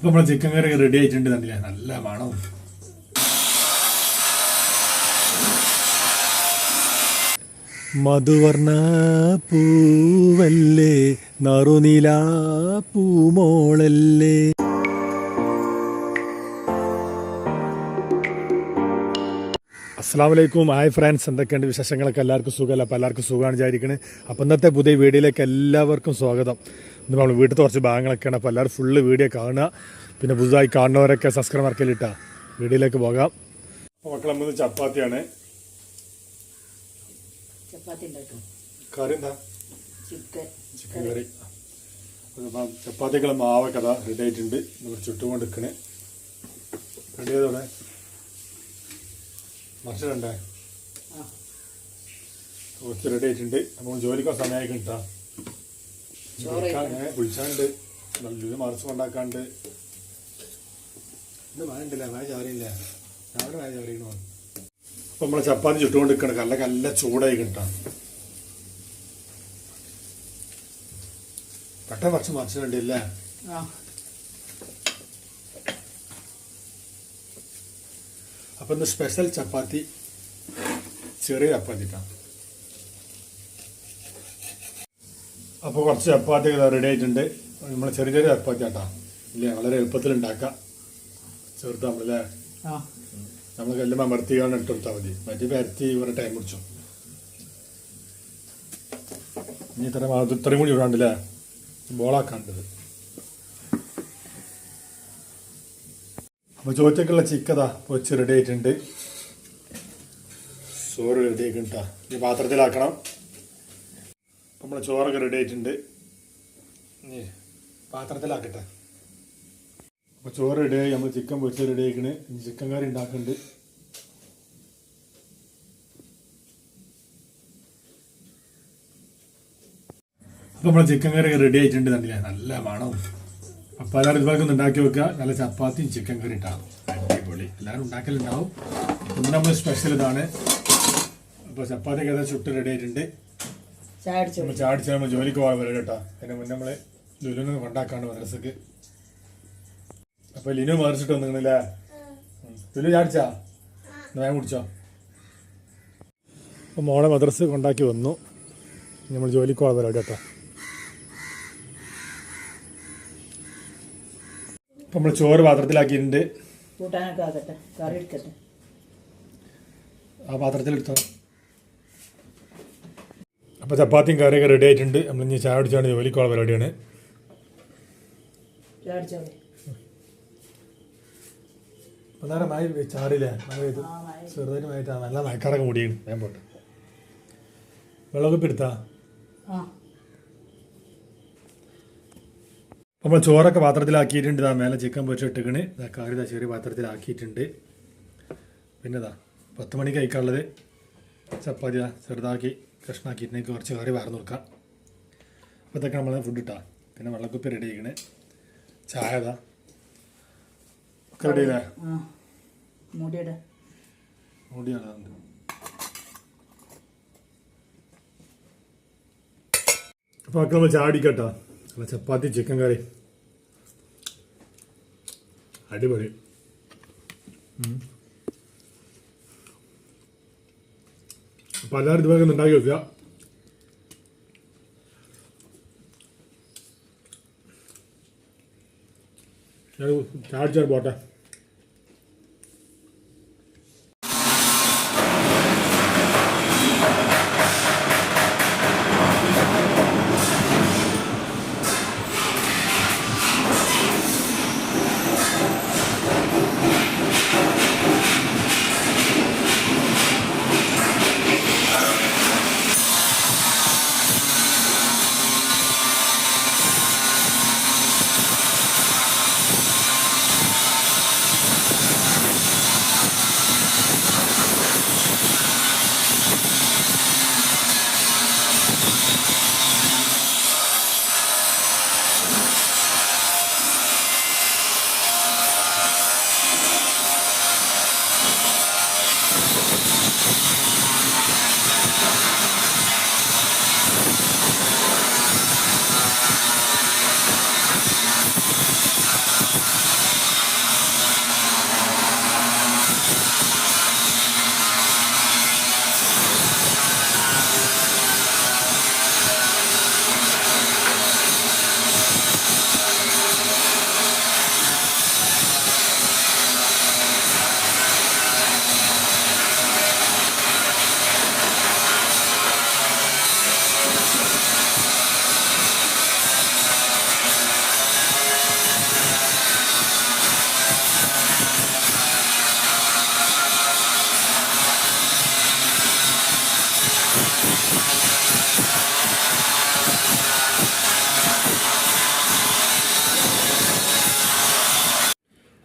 അപ്പൊ നമ്മളെ ചിക്കൻ കറി റെഡി ആയിട്ടുണ്ട് കണ്ടില്ലേ നല്ല മണവും മധുവർണ പൂവല്ലേ? നറുനില പൂമോളല്ലേ? അസ്സാം വലൈക്കും ഹായ് ഫ്രണ്ട്സ് എന്തൊക്കെയുണ്ട് വിശേഷങ്ങളൊക്കെ? എല്ലാവർക്കും സുഖമല്ല? അപ്പോൾ എല്ലാവർക്കും സുഖമാണ് വിചാരിക്കുന്നത് അപ്പോൾ ഇന്നത്തെ പുതിയ വീഡിയോയിലേക്ക് എല്ലാവർക്കും സ്വാഗതം. ഇന്ന് നമ്മൾ വീട്ടിൽ കുറച്ച് ഭാഗങ്ങളൊക്കെയാണ് അപ്പോൾ എല്ലാവരും ഫുള്ള് വീഡിയോ കാണുക. പിന്നെ പുതുതായി കാണുന്നവരൊക്കെ സബ്സ്ക്രൈബ് മറക്കലിട്ടാ വീഡിയോയിലേക്ക് പോകാം. അപ്പോൾ മക്കളെ നമ്മൾ ചപ്പാത്തിയാണ്. കറി എന്താ? ചിക്കൻ. കറി. ചപ്പാത്തിക്കുള്ള മാവൊക്കെ അതാ റെഡി ആയിട്ടുണ്ട്. നമ്മൾ ചുട്ടുകൊണ്ട് നിൽക്കണേ റെഡി ചെയ്തോടെ മറിച്ചിട്ടുണ്ടേ കുറച്ച് റെഡി ആയിട്ടുണ്ട്. നമ്മൾ ജോലിക്കോ സമയമായി കുളിച്ചാണ്ട് നല്ലൊരു മറിച്ച് കൊണ്ടാക്കാണ്ട്. ഇത് മഴ ഉണ്ടല്ലേ? മഴ ചാറിയില്ല? രാവിലെ മഴ ചാറിയണോ അപ്പൊ നമ്മളെ ചപ്പാത്തി ചുട്ടുകൊണ്ട് നിൽക്കണം കല്ല കല്ല ചൂടായി കിട്ടാം പെട്ടെന്ന് കുറച്ച് മറിച്ചിട്ടുണ്ടല്ലേ ആ. അപ്പൊ ഇന്ന് സ്പെഷ്യൽ ചപ്പാത്തി ചെറിയ ചപ്പാത്തി ഇട്ടാ അപ്പോൾ കുറച്ച് ചപ്പാത്തികൾ റെഡി ആയിട്ടുണ്ട്. നമ്മൾ ചെറിയ ചെറിയ ചപ്പാത്തി ആട്ടാ ഇല്ല വളരെ എളുപ്പത്തിൽ ഉണ്ടാക്കാം. ചെറുത് നമ്മളല്ലേ? നമ്മൾ കല്ലുമ്പോൾ കാണാൻ ഇട്ട് കൊടുത്താൽ മതി. മറ്റേ പരത്തി ഇവരെ ടൈം പിടിച്ചു. ഇനി ഇത്ര ഇത്രയും കൂടി ഇടാണ്ടല്ലേ ബോളാക്കാണ്ടത്. അപ്പോൾ ചോറ്റക്കുള്ള ചിക്കതാ പൊച്ച് റെഡി ആയിട്ടുണ്ട്. ചോറ് റെഡി ആക്കിട്ടാ ഇനി പാത്രത്തിലാക്കണം. നമ്മളെ ചോറൊക്കെ റെഡി ആയിട്ടുണ്ട്. പാത്രത്തിലാക്കട്ടെ. അപ്പോൾ ചോറ് റെഡിയായി നമ്മൾ ചിക്കൻ പൊരിച്ച് റെഡി ആക്കണേ ചിക്കൻ കറി ഉണ്ടാക്കുന്നുണ്ട് അപ്പോൾ നമ്മളെ ചിക്കൻ കറി റെഡി ആയിട്ടുണ്ട് കണ്ടില്ലേ? നല്ല മണം. അപ്പോൾ എല്ലാവരും ഇതുപോലെ ഒന്ന് ഉണ്ടാക്കി വെക്കുക. നല്ല ചപ്പാത്തിയും ചിക്കൻ കറി ഉണ്ടാകും അടിപൊളി. എല്ലാവരും ഉണ്ടാക്കലുണ്ടാവും. ഇന്ന് നമ്മൾ സ്പെഷ്യൽ ഇതാണ്. അപ്പോൾ ചപ്പാത്തി കഥ ചുട്ട് റെഡി ആയിട്ടുണ്ട്. ചായ അടിച്ചോളൂ നമ്മൾ ചാടിച്ച് ജോലിക്ക് പോകാൻ വരും കേട്ടോ. അതിന് മുന്നേ നമ്മൾ ലുലുന്ന് കൊണ്ടാക്കാണ് മദ്രസക്ക് അപ്പൊ ലിനു മറിച്ചിട്ട് വന്നില്ലേ ലുലു ചാടിച്ചാ? വേഗം കുടിച്ചോ. അപ്പൊ മോളെ മദ്രസ് കൊണ്ടാക്കി വന്നു. നമ്മൾ ജോലിക്ക് പോകാൻ വരാം കേട്ടോ. അപ്പൊ നമ്മൾ ചോറ് പാത്രത്തിലാക്കിയിട്ടുണ്ട്. കൂട്ടാനൊക്കെ ആക്കട്ടെ. കറി എടുക്കട്ടെ. ആ പാത്രത്തിലെടുത്തോ. അപ്പോൾ ചപ്പാത്തിയും കറിയൊക്കെ റെഡി ആയിട്ടുണ്ട്. നമ്മൾ ഇനി ചായ അടിച്ചാണ് ജോലിക്കുള്ള പരിപാടിയാണ്. അന്നേരം മഴ ചാറില്ലേ? മഴ പെയ്തു. ചെറുതായിട്ട് മഴ നല്ല മഴക്കാറൊക്കെ മൂടിയാണ് ഞാൻ പോട്ടെ. വെള്ളമൊക്കെ എടുത്താ? അപ്പോൾ ചോറൊക്കെ പാത്രത്തിലാക്കിയിട്ടുണ്ട്. ഇതാ മേലെ ചിക്കൻ പൊരിച്ചിട്ടിക്കണ് ഇതാ കറി ഇതാ ചെറിയ പാത്രത്തിലാക്കിയിട്ടുണ്ട്. പിന്നെ ഇതാ പത്ത് മണിക്ക് കഴിക്കാനുള്ളത്. ചപ്പാത്തി ചെറുതാക്കി. കഷ്ണാക്കിയിട്ടുണ്ടെങ്കിൽ കുറച്ച് കറി വാർന്നു കൊടുക്കാം. അപ്പോൾ ഇതൊക്കെ നമ്മൾ ഫുഡ് ഇട്ടാ. പിന്നെ വെള്ളക്കുപ്പി റെഡി ആക്കണേ. ചായ ഇതാ. ഒക്കെ റെഡി അല്ലേ? മൂടിയിട. മൂടിയാണ് അപ്പോൾ ഒക്കെ നമ്മൾ ചാടിക്കട്ടോ അല്ല ചപ്പാത്തി ചിക്കൻ കറി അടിപൊളി. അപ്പോൾ എല്ലാവരും ഇതുപോലെ ഉണ്ടാക്കി വെക്കുക. ഞാൻ പോട്ടെ.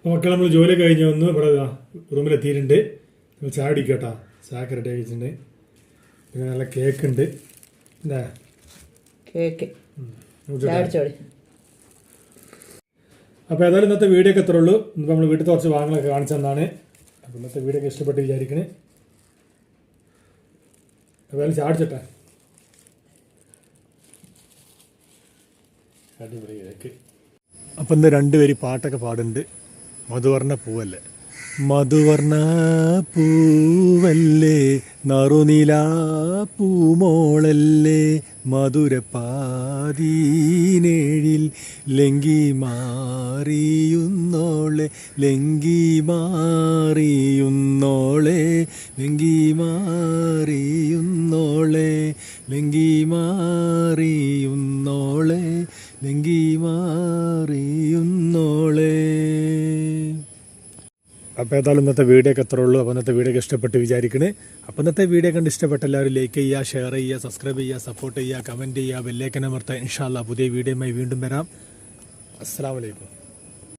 മക്കൾ നമ്മൾ ജോലി കഴിഞ്ഞ് വന്ന് ഇവിടെ റൂമിലെത്തിയിട്ടുണ്ട്. നമ്മൾ ചായ അടിക്കട്ടാ ചായ റെഡി ആക്കിയിട്ടുണ്ട് പിന്നെ നല്ല കേക്ക് ഉണ്ട്. എന്താ? കേക്ക് അപ്പോൾ ഏതായാലും ഇന്നത്തെ വീഡിയോ ഒക്കെ എത്ര ഉള്ളൂ. ഇന്നിപ്പോൾ നമ്മൾ വീട്ടിൽ കുറച്ച് വാങ്ങലൊക്കെ കാണിച്ചെന്നാണ് അപ്പോൾ ഇന്നത്തെ വീഡിയോ ഒക്കെ ഇഷ്ടപ്പെട്ട് വിചാരിക്കണേ. ഏതായാലും ചാടിച്ചിട്ടെ അടിപൊളി കേക്ക് അപ്പം ഇന്ന് രണ്ടുപേര് പാട്ടൊക്കെ പാടുന്നുണ്ട്. മധുവർണ പൂവല്ലേ? മധുവർണ പൂവല്ലേ? നറുനില പൂമോളല്ലേ? മധുരപ്പാതീനേഴിൽ ലങ്കി മാറിയുന്നോളെ ലങ്കി മാറിയുന്നോളെ ലങ്കി മാറിയുന്നോളെ ലങ്കി മാറിയുന്നോളെ ലങ്കി അപ്പോൾ ഏതായാലും ഇന്നത്തെ വീഡിയോ ഒക്കെ എത്ര ഉള്ളൂ. അപ്പോൾ ഇന്നത്തെ വീഡിയോ ഒക്കെ ഇഷ്ടപ്പെട്ട് വിചാരിക്കണേ. അപ്പോൾ ഇന്നത്തെ വീഡിയോ കണ്ട് ഇഷ്ടപ്പെട്ട എല്ലാവരും ലൈക്ക് ചെയ്യുക ഷെയർ ചെയ്യുക സബ്സ്ക്രൈബ് ചെയ്യുക സപ്പോർട്ട് ചെയ്യുക കമന്റ് ചെയ്യുക ബെല്ലേക്കൻ അമർത്തുക. ഇൻഷാല്ല പുതിയ വീഡിയോയുമായി വീണ്ടും വരാം. അസ്സാം വലൈക്കും